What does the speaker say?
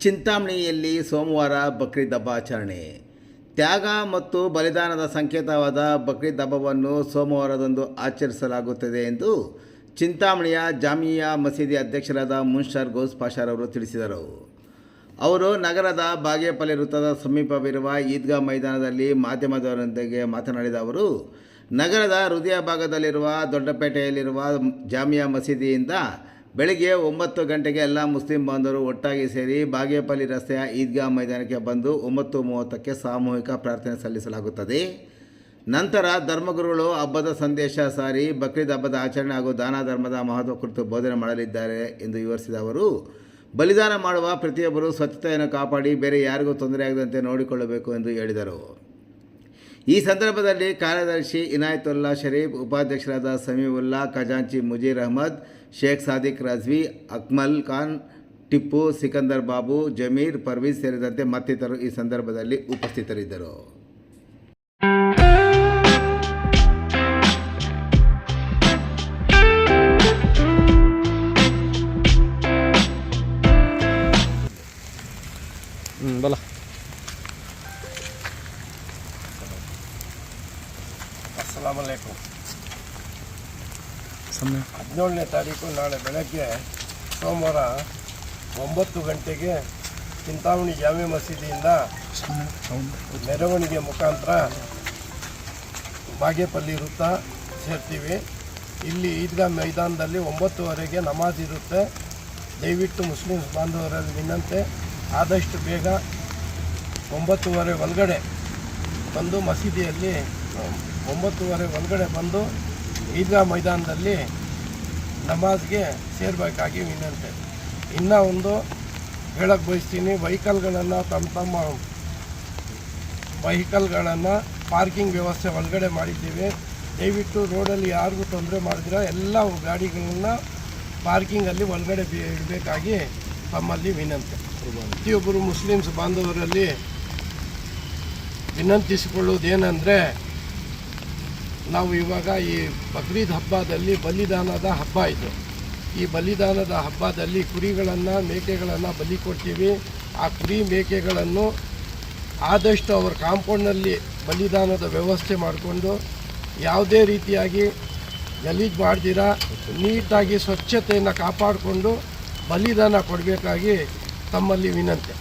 ಚಿಂತಾಮಣಿಯಲ್ಲಿ ಸೋಮವಾರ ಬಕ್ರೀದ್ ಹಬ್ಬ ಆಚರಣೆ. ತ್ಯಾಗ ಮತ್ತು ಬಲಿದಾನದ ಸಂಕೇತವಾದ ಬಕ್ರೀದ್ ಹಬ್ಬವನ್ನು ಸೋಮವಾರದಂದು ಆಚರಿಸಲಾಗುತ್ತದೆ ಎಂದು ಚಿಂತಾಮಣಿಯ ಜಾಮಿಯಾ ಮಸೀದಿ ಅಧ್ಯಕ್ಷರಾದ ಮುನ್ಷರ್ ಗೋಸ್ ಪಾಷಾರ್ ಅವರು ತಿಳಿಸಿದರು. ಅವರು ನಗರದ ಬಾಗೇಪಲ್ಲಿ ವೃತ್ತದ ಸಮೀಪವಿರುವ ಈದ್ಗಾ ಮೈದಾನದಲ್ಲಿ ಮಾಧ್ಯಮದವರೊಂದಿಗೆ ಮಾತನಾಡಿದ ಅವರು, ನಗರದ ಹೃದಯ ಭಾಗದಲ್ಲಿರುವ ದೊಡ್ಡಪೇಟೆಯಲ್ಲಿರುವ ಜಾಮಿಯಾ ಮಸೀದಿಯಿಂದ ಬೆಳಗ್ಗೆ ಒಂಬತ್ತು ಗಂಟೆಗೆ ಎಲ್ಲ ಮುಸ್ಲಿಂ ಬಾಂಧವರು ಒಟ್ಟಾಗಿ ಸೇರಿ ಬಾಗೇಪಲ್ಲಿ ರಸ್ತೆಯ ಈದ್ಗಾ ಮೈದಾನಕ್ಕೆ ಬಂದು ಒಂಬತ್ತು ಮೂವತ್ತಕ್ಕೆ ಸಾಮೂಹಿಕ ಪ್ರಾರ್ಥನೆ ಸಲ್ಲಿಸಲಾಗುತ್ತದೆ. ನಂತರ ಧರ್ಮಗುರುಗಳು ಹಬ್ಬದ ಸಂದೇಶ ಸಾರಿ, ಬಕ್ರೀದ್ ಹಬ್ಬದ ಆಚರಣೆ ಹಾಗೂ ದಾನ ಧರ್ಮದ ಮಹತ್ವ ಕುರಿತು ಬೋಧನೆ ಮಾಡಲಿದ್ದಾರೆ ಎಂದು ವಿವರಿಸಿದ ಅವರು, ಬಲಿದಾನ ಮಾಡುವ ಪ್ರತಿಯೊಬ್ಬರು ಸ್ವಚ್ಛತೆಯನ್ನು ಕಾಪಾಡಿ ಬೇರೆ ಯಾರಿಗೂ ತೊಂದರೆಯಾಗದಂತೆ ನೋಡಿಕೊಳ್ಳಬೇಕು ಎಂದು ಹೇಳಿದರು. ಈ ಸಂದರ್ಭದಲ್ಲಿ ಕಾರ್ಯದರ್ಶಿ ಇನಾಯತುಲ್ಲಾ ಶರೀಫ್, ಉಪಾಧ್ಯಕ್ಷರಾದ ಸಮೀವುಲ್ಲಾ ಖಜಾಂಚಿ ಮುಜೀರ್ ಅಹಮದ್, ಶೇಖ್ ಸಾದಿಕ್ ರಜ್ವಿ, ಅಕ್ಮಲ್ ಖಾನ್, ಟಿಪ್ಪು ಸಿಕಂದರ್ ಬಾಬು, ಜಮೀರ್ ಪರ್ವೀಸ್ ಸೇರಿದಂತೆ ಮತ್ತಿತರರು ಈ ಸಂದರ್ಭದಲ್ಲಿ ಉಪಸ್ಥಿತರಿದ್ದರು. ಬಲ ಸಮಯ ಹದಿನೇಳನೇ ತಾರೀಕು ನಾಳೆ ಬೆಳಗ್ಗೆ ಸೋಮವಾರ ಒಂಬತ್ತು ಗಂಟೆಗೆ ಚಿಂತಾಮಣಿ ಜಾಮೆ ಮಸೀದಿಯಿಂದ ಮೆರವಣಿಗೆ ಮುಖಾಂತರ ಬಾಗೇಪಲ್ಲಿ ವೃತ್ತ ಸೇರ್ತೀವಿ. ಇಲ್ಲಿ ಈದ್ಗಾ ಮೈದಾನದಲ್ಲಿ ಒಂಬತ್ತುವರೆಗೆ ನಮಾಜ್ ಇರುತ್ತೆ. ದಯವಿಟ್ಟು ಮುಸ್ಲಿಮ್ಸ್ ಬಾಂಧವರಲ್ಲಿ ವಿನಂತೆ ಆದಷ್ಟು ಬೇಗ ಒಂಬತ್ತುವರೆ ಒಳಗಡೆ ಬಂದು ಮಸೀದಿಯಲ್ಲಿ ಒಂಬತ್ತುವರೆ ಒಳಗಡೆ ಬಂದು ಈದ್ಗಾ ಮೈದಾನದಲ್ಲಿ ನಮಾಜ್ಗೆ ಸೇರಬೇಕಾಗಿ ವಿನಂತಿ. ಇನ್ನೂ ಒಂದು ಹೇಳಕ್ಕೆ ಬಯಸ್ತೀನಿ ವೆಹಿಕಲ್ಗಳನ್ನು ತಮ್ಮ ತಮ್ಮ ವೆಹಿಕಲ್ಗಳನ್ನು ಪಾರ್ಕಿಂಗ್ ವ್ಯವಸ್ಥೆ ಒಳಗಡೆ ಮಾಡಿದ್ದೀವಿ. ದಯವಿಟ್ಟು ರೋಡಲ್ಲಿ ಯಾರಿಗೂ ತೊಂದರೆ ಮಾಡಿದ್ರೆ ಎಲ್ಲ ಗಾಡಿಗಳನ್ನು ಪಾರ್ಕಿಂಗಲ್ಲಿ ಒಳಗಡೆ ಬಿ- ಇಡಬೇಕಾಗಿ ತಮ್ಮಲ್ಲಿ ವಿನಂತಿ. ಪ್ರತಿಯೊಬ್ಬರು ಮುಸ್ಲಿಮ್ಸ್ ಬಾಂಧವರಲ್ಲಿ ವಿನಂತಿಸಿಕೊಳ್ಳುವುದೇನೆಂದರೆ ನಾವು ಇವಾಗ ಈ ಬಕ್ರೀದ್ ಹಬ್ಬದಲ್ಲಿ ಬಲಿದಾನದ ಹಬ್ಬ ಇದು. ಈ ಬಲಿದಾನದ ಹಬ್ಬದಲ್ಲಿ ಕುರಿಗಳನ್ನು, ಮೇಕೆಗಳನ್ನು ಬಲಿ ಕೊಡ್ತೀವಿ. ಆ ಕುರಿ, ಮೇಕೆಗಳನ್ನು ಆದಷ್ಟು ಅವರ ಕಾಂಪೌಂಡ್ನಲ್ಲಿ ಬಲಿದಾನದ ವ್ಯವಸ್ಥೆ ಮಾಡಿಕೊಂಡು ಯಾವುದೇ ರೀತಿಯಾಗಿ ಗಲೀಜು ಮಾಡ್ದಿರ, ನೀಟಾಗಿ ಸ್ವಚ್ಛತೆಯನ್ನು ಕಾಪಾಡಿಕೊಂಡು ಬಲಿದಾನ ಕೊಡಬೇಕಾಗಿ ತಮ್ಮಲ್ಲಿ ವಿನಂತಿ.